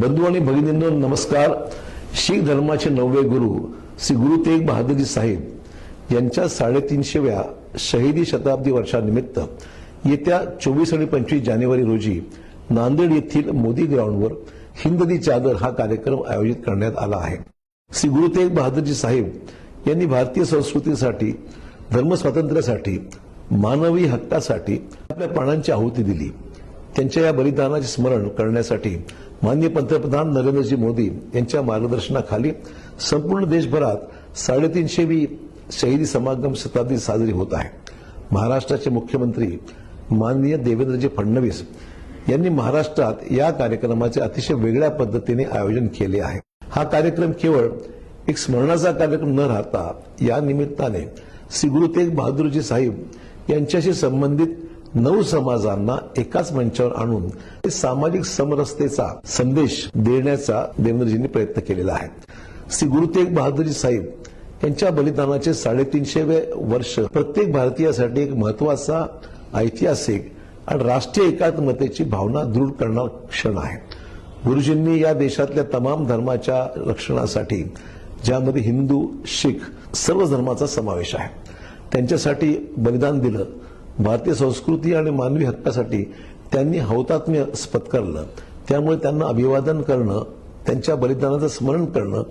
बंधू आणि भगिनींनो नमस्कार. शीख धर्माचे नववे गुरु श्री गुरु तेग बहादुरजी साहेब यांच्या साडेतीनशेव्या शहीदी शताब्दी वर्षानिमित्त येत्या चोवीस आणि पंचवीस जानेवारी रोजी नांदेड येथील मोदी ग्राउंडवर हिंददी चादर हा कार्यक्रम आयोजित करण्यात आला आहे. श्री गुरु तेग बहादुरजी साहेब यांनी भारतीय संस्कृतीसाठी धर्मस्वातंत्र्यासाठी मानवी हक्कासाठी आपल्या प्राणांची आहुती दिली. त्यांच्या या बलिदानाचे स्मरण करण्यासाठी माननीय पंतप्रधान नरेंद्रजी मोदी यांच्या मार्गदर्शनाखाली संपूर्ण देशभरात साडेतीनशेवी शहीदी समागम शताब्दी साजरी होत आहे. महाराष्ट्राचे मुख्यमंत्री माननीय देवेंद्रजी फडणवीस यांनी महाराष्ट्रात या कार्यक्रमाचे अतिशय वेगळ्या पद्धतीने आयोजन केले आहे. हा कार्यक्रम केवळ एक स्मरणाचा कार्यक्रम न राहता या निमित्ताने श्री गुरु तेग बहादुरजी साहेब यांच्याशी संबंधित नऊ समाजांना एकाच मंचावर आणून सामाजिक समरसतेचा संदेश देण्याचा देवेंद्रजींनी प्रयत्न केलेला आहे. श्री गुरु तेग बहादुरजी साहेब यांच्या बलिदानाचे साडेतीनशेवे वर्ष प्रत्येक भारतीयासाठी एक महत्त्वाचा ऐतिहासिक आणि राष्ट्रीय एकात्मतेची भावना दृढ करणारा क्षण आहे. गुरुजींनी या देशातल्या तमाम धर्माच्या रक्षणासाठी ज्यामध्ये हिंदू शीख सर्व धर्माचा समावेश आहे त्यांच्यासाठी बलिदान दिलं. भारतीय संस्कृती आणि मानवी हक्कासाठी त्यांनी हौतात्म्य पत्करलं त्यामुळे त्यांना अभिवादन करणं त्यांच्या बलिदानाचं स्मरण करणं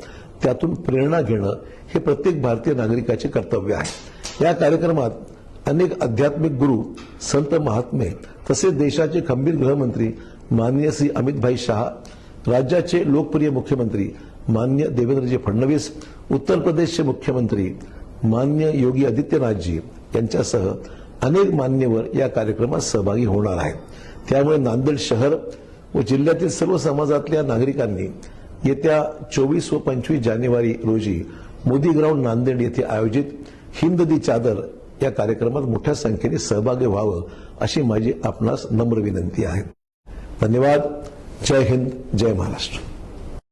त्यातून प्रेरणा घेणं हे प्रत्येक भारतीय नागरिकाचे कर्तव्य आहे. या कार्यक्रमात अनेक आध्यात्मिक गुरु संत महात्मे तसेच देशाचे खंबीर गृहमंत्री माननीय श्री अमितभाई शहा राज्याचे लोकप्रिय मुख्यमंत्री मान्य देवेंद्रजी फडणवीस उत्तर प्रदेशचे मुख्यमंत्री मान्य योगी आदित्यनाथजी यांच्यासह अनेक मान्यवर या कार्यक्रमात सहभागी होणार आहेत. त्यामुळे नांदेड शहर व जिल्ह्यातील सर्व समाजातल्या नागरिकांनी येत्या चोवीस व पंचवीस जानेवारी रोजी मोदी ग्राउंड नांदेड येथे आयोजित हिंद दी चादर या कार्यक्रमात मोठ्या संख्येने सहभागी व्हावं अशी माझी आपणास नम्र विनंती आहे. धन्यवाद. जय हिंद जय महाराष्ट्र.